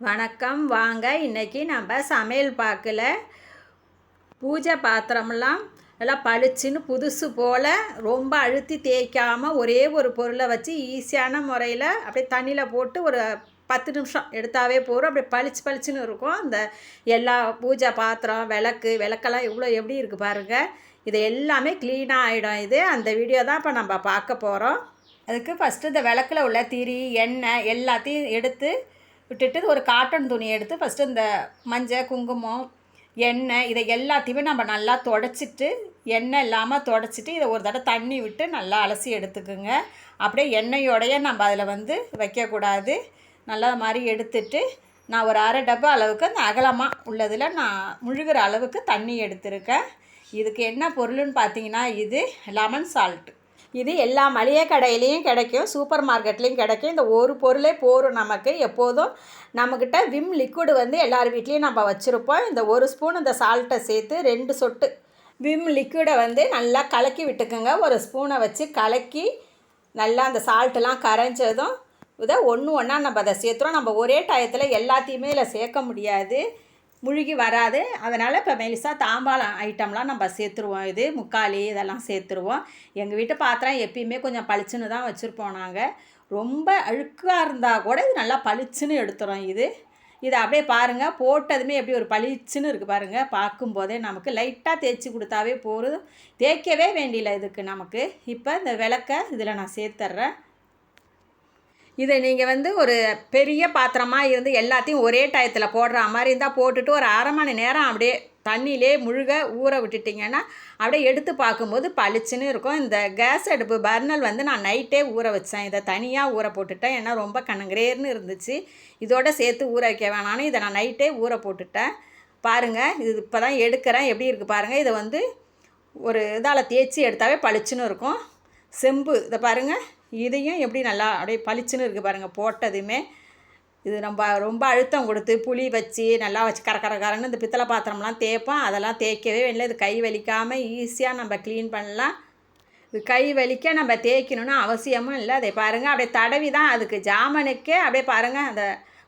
வணக்கம். வாங்க இன்றைக்கி நம்ம சமையல் பார்க்கல. பூஜை பாத்திரமெல்லாம் எல்லாம் பளிச்சுன்னு புதுசு போல் ரொம்ப அழுத்தி தேய்க்காமல் ஒரே ஒரு பொருளை வச்சு ஈஸியான முறையில் அப்படியே தண்ணியில் போட்டு ஒரு பத்து நிமிஷம் எடுத்தாவே போகிறோம் அப்படியே பளிச்சு பளிச்சுன்னு இருக்கும். அந்த எல்லா பூஜை பாத்திரம் விளக்கு விளக்கெல்லாம் இவ்வளோ எப்படி இருக்குது பாருங்கள் இது எல்லாமே க்ளீனாக ஆகிடும் இது. அந்த வீடியோ தான் இப்போ நம்ம பார்க்க போகிறோம் அதுக்கு ஃபஸ்ட்டு இந்த விளக்கில் உள்ள திரி எண்ணெய் எல்லாத்தையும் எடுத்து விட்டுட்டு ஒரு காட்டன் துணி எடுத்து ஃபஸ்ட்டு இந்த மஞ்சள் குங்குமம் எண்ணெய் இதை எல்லாத்தையுமே நம்ம நல்லா தொடச்சிட்டு எண்ணெய் இல்லாமல் தொடச்சிட்டு இதை ஒரு தடவை தண்ணி விட்டு நல்லா அலசி எடுத்துக்குங்க. அப்படியே எண்ணெயோடைய நம்ம அதில் வந்து வைக்கக்கூடாது. நல்லா மாதிரி எடுத்துட்டு நான் ஒரு அரை டப்பா அளவுக்கு அந்த அகலமாக உள்ளதில் நான் முழுகிற அளவுக்கு தண்ணி எடுத்திருக்கேன். இதுக்கு என்ன பொருள்னு பார்த்தீங்கன்னா இது லெமன் சால்ட். இது எல்லா மளிகை கடையிலையும் கிடைக்கும் சூப்பர் மார்க்கெட்லேயும் கிடைக்கும். இந்த ஒரு பொருளே போரும் நமக்கு. எப்போதும் நம்மக்கிட்ட விம் லிக்விடு வந்து எல்லார் வீட்லேயும் நம்ம வச்சுருப்போம். இந்த ஒரு ஸ்பூன் இந்த சால்ட்டை சேர்த்து ரெண்டு சொட்டு விம் லிக்விடை வந்து நல்லா கலக்கி விட்டுக்குங்க. ஒரு ஸ்பூனை வச்சு கலக்கி நல்லா அந்த சால்ட்டெல்லாம் கரைஞ்சதும் இதை ஒன்று ஒன்றா நம்ம அதை சேர்த்துறோம். நம்ம ஒரே டயத்தில் எல்லாத்தையுமே இதில் சேர்க்க முடியாது. முழுகி வராது. அதனால் இப்போ மெலிசா தாம்பாளம் ஐட்டம்லாம் நம்ம சேர்த்துருவோம். இது முக்காலி இதெல்லாம் சேர்த்துருவோம். எங்கள் வீட்டு பாத்திரம் எப்பயுமே கொஞ்சம் பளிச்சுன்னு தான் வச்சுருப்போம் நாங்கள் ரொம்ப அழுக்காக இருந்தால் கூட இது நல்லா பளிச்சுன்னு எடுத்துகிறோம் இது. இதை அப்படியே பாருங்கள் போட்டதுமே எப்படி ஒரு பளிச்சுன்னு இருக்குது பாருங்கள் பார்க்கும்போதே நமக்கு லைட்டாக தேய்ச்சி கொடுத்தாவே போகிறது தேய்க்கவே வேண்டியில்லை இதுக்கு நமக்கு. இப்போ இந்த விளக்கை இதில் நான் சேர்த்துட்றேன் இதை நீங்கள் வந்து ஒரு பெரிய பாத்திரமாக இருந்து எல்லாத்தையும் ஒரே டயத்தில் போடுற மாதிரி இருந்தால் போட்டுட்டு ஒரு அரை மணி நேரம் அப்படியே தண்ணியிலே முழுக ஊற விட்டுட்டிங்கன்னா அப்படியே எடுத்து பார்க்கும்போது பளிச்சுன்னு இருக்கும். இந்த கேஸ் அடுப்பு பர்னல் வந்து நான் நைட்டே ஊற வச்சேன். இதை தனியாக ஊற போட்டுட்டேன். ஏன்னா ரொம்ப கண்ணங்கிரேர்னு இருந்துச்சு. இதோட சேர்த்து ஊற வைக்க வேணான்னு இதை நான் நைட்டே ஊற போட்டுட்டேன். பாருங்கள் இது இப்போ தான் எடுக்கிறேன். எப்படி இருக்குது பாருங்கள் இதை வந்து ஒரு இதால் தேய்ச்சி எடுத்தாவே பளிச்சுன்னு இருக்கும். செம்பு இதை பாருங்கள் இதையும் எப்படி நல்லா அப்படியே பளிச்சுன்னு இருக்குது பாருங்கள் போட்டதுமே. இது நம்ம ரொம்ப அழுத்தம் கொடுத்து புளி வச்சு நல்லா வச்சு கர கர கரன்னு இந்த பித்தளை பாத்திரம்லாம் தேய்ப்போம். அதெல்லாம் தேய்க்கவே இல்லை இது கை வலிக்காமல் ஈஸியாக நம்ம க்ளீன் பண்ணலாம். இது கை வலிக்க நம்ம தேய்க்கணும்னு அவசியமும் இல்லை. அதை பாருங்கள் அப்படியே தடவி தான் அதுக்கு ஜாமனுக்கே அப்படியே பாருங்கள் அந்த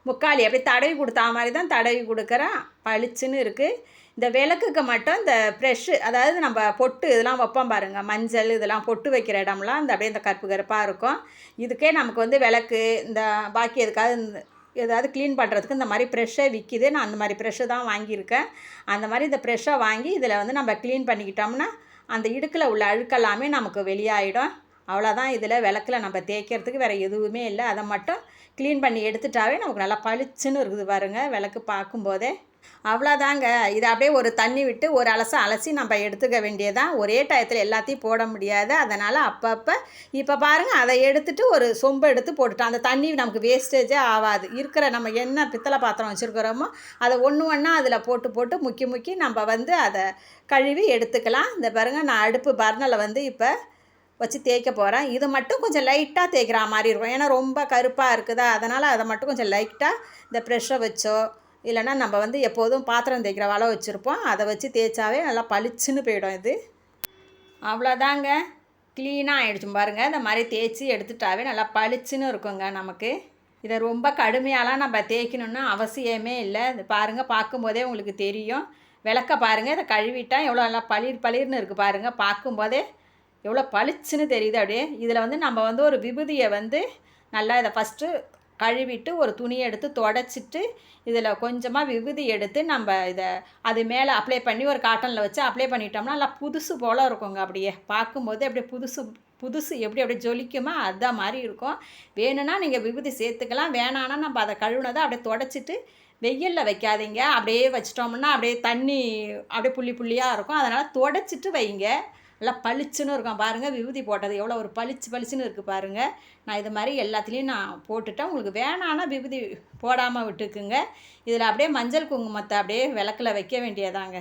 முக்காலி அப்படியே தடவி கொடுத்தா மாதிரி தான் தடவி கொடுக்குறேன் பளிச்சுன்னு இருக்குது இந்த விளக்குக்கு மட்டும் இந்த ப்ரெஷ்ஷு அதாவது நம்ம பொட்டு இதெல்லாம் வைப்போம் பாருங்கள் மஞ்சள் இதெல்லாம் பொட்டு வைக்கிற இடம்லாம் இந்த அப்படியே இந்த கருப்பு கருப்பாக இருக்கும். இதுக்கே நமக்கு வந்து விளக்கு இந்த பாக்கி எதுக்காவது இந்த ஏதாவது க்ளீன் பண்ணுறதுக்கு இந்த மாதிரி ப்ரெஷ்ஷை விற்கிது நான் அந்த மாதிரி ப்ரெஷ்ஷு தான் வாங்கியிருக்கேன். அந்த மாதிரி இந்த ப்ரெஷ்ஷை வாங்கி இதில் வந்து நம்ம க்ளீன் பண்ணிக்கிட்டோம்னா அந்த இடுக்கில் உள்ள அழுக்கெல்லாமே நமக்கு வெளியாகிடும் அவ்வளோதான் இதில் விளக்கில் நம்ம தேய்க்கிறதுக்கு வேறு எதுவுமே இல்லை. அதை மட்டும் க்ளீன் பண்ணி எடுத்துட்டாவே நமக்கு நல்லா பளிச்சுன்னு இருக்குது பாருங்கள் விளக்கு பார்க்கும்போதே. அவ்வளோதாங்க. இதை அப்படியே ஒரு தண்ணி விட்டு ஒரு அலச அலசி நம்ம எடுத்துக்க வேண்டியதான் ஒரே டயத்தில் எல்லாத்தையும் போட முடியாது. அதனால் அப்பப்போ இப்போ பாருங்கள் அதை எடுத்துகிட்டு ஒரு சொம்பு எடுத்து போட்டுட்டோம் அந்த தண்ணி நமக்கு வேஸ்டேஜே ஆகாது. இருக்கிற நம்ம என்ன பித்தளை பாத்திரம் வச்சுருக்கிறோமோ அதை ஒன்று ஒன்றா அதில் போட்டு போட்டு முக்கி முக்கி நம்ம வந்து அதை கழுவி எடுத்துக்கலாம். இந்த பாருங்கள் நான் அடுப்பு பர்னலை வந்து இப்போ வச்சு தேய்க்க போகிறேன் இது மட்டும் கொஞ்சம் லைட்டாக தேய்க்கிற மாதிரி இருக்கும். ஏன்னா ரொம்ப கருப்பாக இருக்குதா? அதனால் அதை மட்டும் கொஞ்சம் லைட்டாக இந்த ப்ரெஷ்ஷை வச்சோ இல்லைன்னா நம்ம வந்து எப்போதும் பாத்திரம் தேய்க்கிற வலை வச்சுருப்போம். அதை வச்சு தேய்ச்சாவே நல்லா பளிச்சுன்னு போயிடும் இது. அவ்வளோதாங்க. க்ளீனாக ஆகிடுச்சு பாருங்கள் இந்த மாதிரி தேய்ச்சி எடுத்துட்டாவே நல்லா பளிச்சுன்னு இருக்குங்க நமக்கு. இதை ரொம்ப கடுமையாலாம் நம்ம தேய்க்கணுன்னு அவசியமே இல்லை. இது பாருங்கள் பார்க்கும்போதே உங்களுக்கு தெரியும். விளக்க பாருங்கள் இதை கழுவிட்டால் எவ்வளோ நல்லா பளிர் பளிர்னு இருக்குது பாருங்கள் பார்க்கும்போதே எவ்வளோ பளிச்சுன்னு தெரியுது அப்படியே. இதில் வந்து நம்ம வந்து ஒரு விபூதியை வந்து நல்லா இதை ஃபஸ்ட்டு கழுவிட்டு ஒரு துணியை எடுத்து தொடச்சிட்டு இதில் கொஞ்சமாக விபூதி எடுத்து நம்ம இதை அது மேலே அப்ளை பண்ணி ஒரு காட்டனில் வச்சு அப்ளை பண்ணிட்டோம்னா நல்லா புதுசு போல் இருக்குங்க அப்படியே. பார்க்கும்போது அப்படியே புதுசு புதுசு எப்படி அப்படியே ஜொலிக்குமோ? அதுதான் மாதிரி இருக்கும். வேணும்னா நீங்கள் விபூதி சேர்த்துக்கலாம். வேணான்னா நம்ம அதை கழுவுனதை அப்படியே தொடச்சிட்டு வெயிலில் வைக்காதீங்க. அப்படியே வச்சிட்டோம்னா அப்படியே தண்ணி அப்படியே புள்ளி புள்ளியாக இருக்கும். அதனால் தொடச்சிட்டு வைங்க. நல்லா பளிச்சுன்னு இருக்கும். பாருங்கள் விபூதி போட்டது எவ்வளோ ஒரு பளிச்சு பளிச்சுன்னு இருக்குது பாருங்கள் நான் இது மாதிரி எல்லாத்துலேயும் நான் போட்டுட்டேன். உங்களுக்கு வேணான்னா விபூதி போடாமல் விட்டுக்குங்க. இதில் அப்படியே மஞ்சள் குங்குமத்தை அப்படியே விளக்கில் வைக்க வேண்டியதாங்க.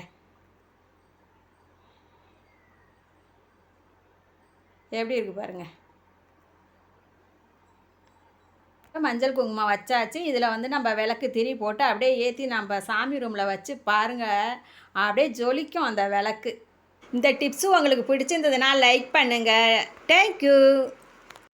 எப்படி இருக்குது பாருங்கள் மஞ்சள் குங்குமம் வச்சாச்சு. இதில் வந்து நம்ம விளக்கு திரி போட்டு அப்படியே ஏற்றி நம்ம சாமி ரூமில் வச்சு பாருங்கள் அப்படியே ஜொலிக்கும் அந்த விளக்கு. இந்த டிப்ஸும் உங்களுக்கு பிடிச்சிருந்ததுன்னா லைக் பண்ணுங்கள் தேங்க்யூ